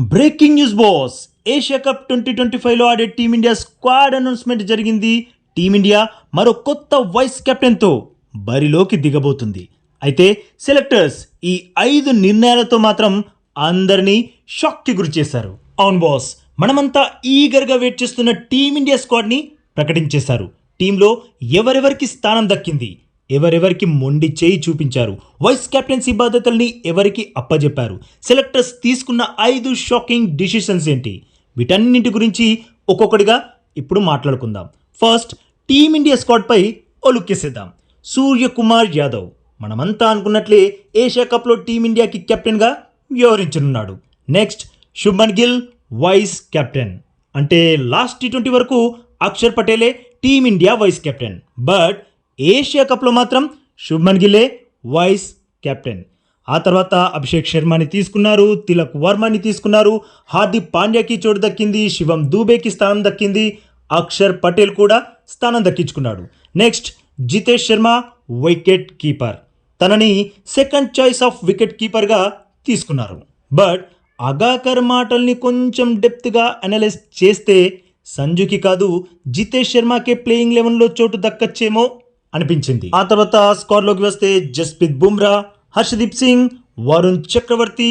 Breaking news boss. Asia cup twenty twenty ఫైవ్లో ఆడే team India squad announcement జరిగింది. Team India మరో కొత్త వైస్ కెప్టెన్తో బరిలోకి దిగబోతుంది. అయితే సెలెక్టర్స్ ఈ ఐదు నిర్ణయాలతో మాత్రం అందరినీ షాక్కి గురి చేశారు. అవును బాస్. మనమంతా ఈగర్గా వెయిట్ చేస్తున్న టీమిండియా స్క్వాడ్ని ప్రకటించేశారు. టీంలో ఎవరెవరికి స్థానం దక్కింది? ఎవరెవరికి మొండి చేయి చూపించారు? వైస్ కెప్టెన్సీ బాధ్యతల్ని ఎవరికి అప్పజెప్పారు? సెలెక్టర్స్ తీసుకున్న ఐదు షాకింగ్ డిసిషన్స్ ఏంటి? వీటన్నింటి గురించి ఒక్కొక్కటిగా ఇప్పుడు మాట్లాడుకుందాం. ఫస్ట్ టీమిండియా స్క్వాడ్పై ఓ లుక్ వేసేద్దాం సూర్యకుమార్ యాదవ్ మనమంతా అనుకున్నట్లే ఏషియా కప్లో టీమిండియాకి కెప్టెన్గా వ్యవహరించనున్నాడు. Next Shubman Gill vice captain అంటే లాస్ట్ టీ ట్వంటీ వరకు Axar పటేలే team India vice captain but Asia కప్లో మాత్రం శుభ్మన్ గిల్లే వైస్ కెప్టెన్. ఆ తర్వాత అభిషేక్ శర్మని తీసుకున్నారు తిలక్ వర్మని తీసుకున్నారు హార్దిక్ పాండ్యాకి చోటు దక్కింది శివం దూబేకి స్థానం దక్కింది అక్షర్ పటేల్ కూడా స్థానం దక్కించుకున్నాడు. Next Jitesh Sharma wicket keeper. తనని సెకండ్ చాయిస్ ఆఫ్ వికెట్ కీపర్గా తీసుకున్నారు. బట్ అగాకర్ మాటల్ని కొంచెం డెప్త్గా అనలైజ్ చేస్తే సంజుకి కాదు జితేష్ శర్మకే ప్లేయింగ్ లెవెన్లో చోటు దక్కచ్చేమో అనిపించింది. ఆ తర్వాత స్క్వాడ్లోకి వస్తే జస్ప్రీత్ బుమ్రా హర్షదీప్ సింగ్ వరుణ్ చక్రవర్తి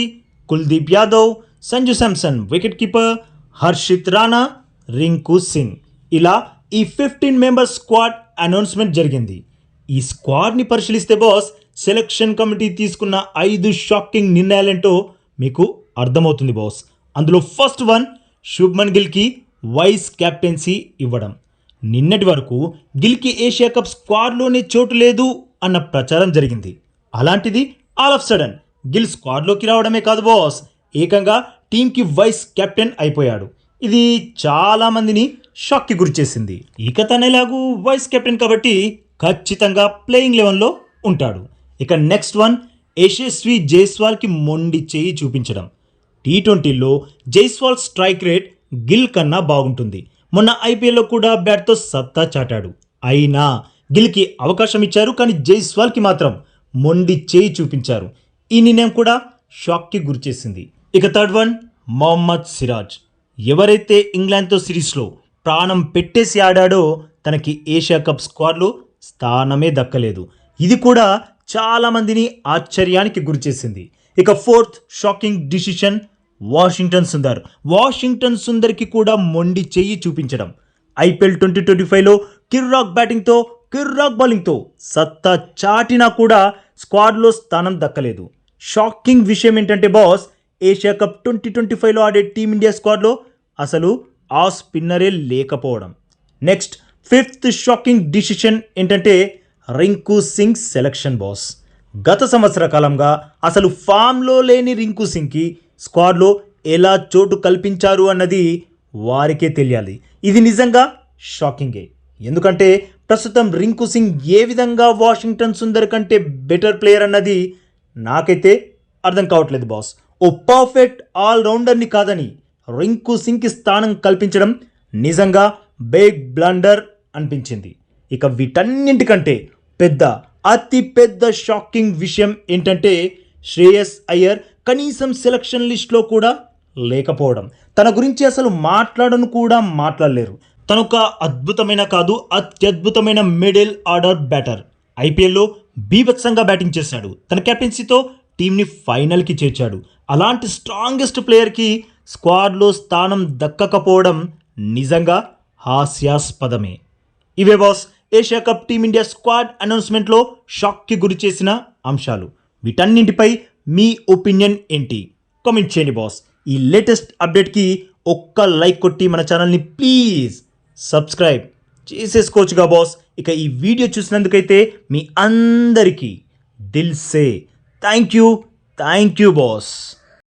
కుల్దీప్ యాదవ్ సంజు శాంసన్ వికెట్ కీపర్ హర్షిత్ రాణా రింకు సింగ్. ఇలా ఈ ఫిఫ్టీన్ మెంబర్ స్క్వాడ్ అనౌన్స్మెంట్ జరిగింది. ఈ స్క్వాడ్ని పరిశీలిస్తే బాస్ సెలక్షన్ కమిటీ తీసుకున్న ఐదు షాకింగ్ నిర్ణయాలేంటో మీకు అర్థమవుతుంది బాస్. అందులో ఫస్ట్ వన్ శుభ్మన్ గిల్కి వైస్ కెప్టెన్సీ ఇవ్వడం. నిన్నటి వరకు గిల్కి ఏషియా కప్ స్క్వాడ్లోనే చోటు లేదు అన్న ప్రచారం జరిగింది. అలాంటిది ఆల్ ఆఫ్ సడన్ గిల్ స్క్వాడ్లోకి రావడమే కాదు బాస్. ఏకంగా టీంకి వైస్ కెప్టెన్ అయిపోయాడు. ఇది చాలామందిని షాక్కి గురిచేసింది ఇక తనేలాగూ వైస్ కెప్టెన్ కాబట్టి ఖచ్చితంగా ప్లేయింగ్ లెవెన్లో ఉంటాడు. ఇక నెక్స్ట్ వన్ యశస్వి జైస్వాల్కి మొండి చేయి చూపించడం. టీ ట్వంటీలో జైస్వాల్ స్ట్రైక్ రేట్ గిల్ కన్నా బాగుంటుంది. మొన్న ఐపీఎల్లో కూడా బ్యాట్తో సత్తా చాటాడు. అయినా గిల్కి అవకాశం ఇచ్చారు కానీ జైస్వాల్కి మాత్రం మొండి చేయి చూపించారు. ఈ నిర్ణయం కూడా షాక్కి గురిచేసింది. ఇక థర్డ్ వన్ మొహమ్మద్ సిరాజ్. ఎవరైతే ఇంగ్లాండ్తో సిరీస్లో ప్రాణం పెట్టేసి ఆడాడో తనకి ఏషియా కప్ స్క్వాడ్లో స్థానమే దక్కలేదు. ఇది కూడా చాలామందిని ఆశ్చర్యానికి గురిచేసింది. ఇక fourth shocking decision. Washington Sundar. Washington సుందర్కి కూడా మొండి చెయ్యి చూపించడం. ఐపీఎల్ ట్వంటీ ట్వంటీ ఫైవ్లో కిర్రాక్ బ్యాటింగ్తో కిర్రాక్ బౌలింగ్తో సత్తా చాటినా కూడా స్క్వాడ్లో స్థానం దక్కలేదు. షాకింగ్ విషయం ఏంటంటే boss Asia cup twenty twenty ఫైవ్లో ఆడే టీమిండియా స్క్వాడ్లో అసలు ఆ స్పిన్నరే లేకపోవడం. నెక్స్ట్ ఫిఫ్త్ షాకింగ్ డిసిషన్ ఏంటంటే రింకు సింగ్ సెలక్షన్ బాస్. గత సంవత్సర కాలంగా అసలు ఫామ్లో లేని రింకు సింగ్కి స్క్వాడ్లో ఎలా చోటు కల్పించారు అన్నది వారికే తెలియాలి. ఇది నిజంగా షాకింగే. ఎందుకంటే ప్రస్తుతం రింకు సింగ్ ఏ విధంగా వాషింగ్టన్ సుందర్ కంటే బెటర్ ప్లేయర్ అన్నది నాకైతే అర్థం కావట్లేదు బాస్. ఓ పర్ఫెక్ట్ ఆల్రౌండర్ని కాదని రింకు సింగ్కి స్థానం కల్పించడం నిజంగా బేగ్ బ్లండర్ అనిపించింది. ఇక వీటన్నింటికంటే పెద్ద అతి పెద్ద షాకింగ్ విషయం ఏంటంటే శ్రేయస్ అయ్యర్ కనీసం సెలక్షన్ లిస్ట్లో కూడా లేకపోవడం. తన గురించి అసలు మాట్లాడను కూడా మాట్లాడలేరు. తనొక ఒక అద్భుతమైన కాదు అత్యద్భుతమైన మిడిల్ ఆర్డర్ బ్యాటర్ ఐపీఎల్లో బీభత్సంగా బ్యాటింగ్ చేశాడు. తన కెప్టెన్సీతో టీంని ఫైనల్కి చేర్చాడు. అలాంటి స్ట్రాంగెస్ట్ ప్లేయర్కి స్క్వాడ్లో స్థానం దక్కకపోవడం నిజంగా హాస్యాస్పదమే. ఇవే boss Asia cup team India squad అనౌన్స్మెంట్లో షాక్కి గురి చేసిన అంశాలు. వీటన్నింటిపై మీ ఒపీనియన్ ఏంటి? కామెంట్ చేయండి బాస్. ఈ లేటెస్ట్ అప్డేట్కి ఒక్క లైక్ కొట్టి మన ఛానల్ని ప్లీజ్ సబ్స్క్రైబ్ చేసేసుకోవచ్చుగా బాస్. ఇక ఈ వీడియో చూసినందుకైతే మీ అందరికీ దిల్సే thank you. Thank you boss.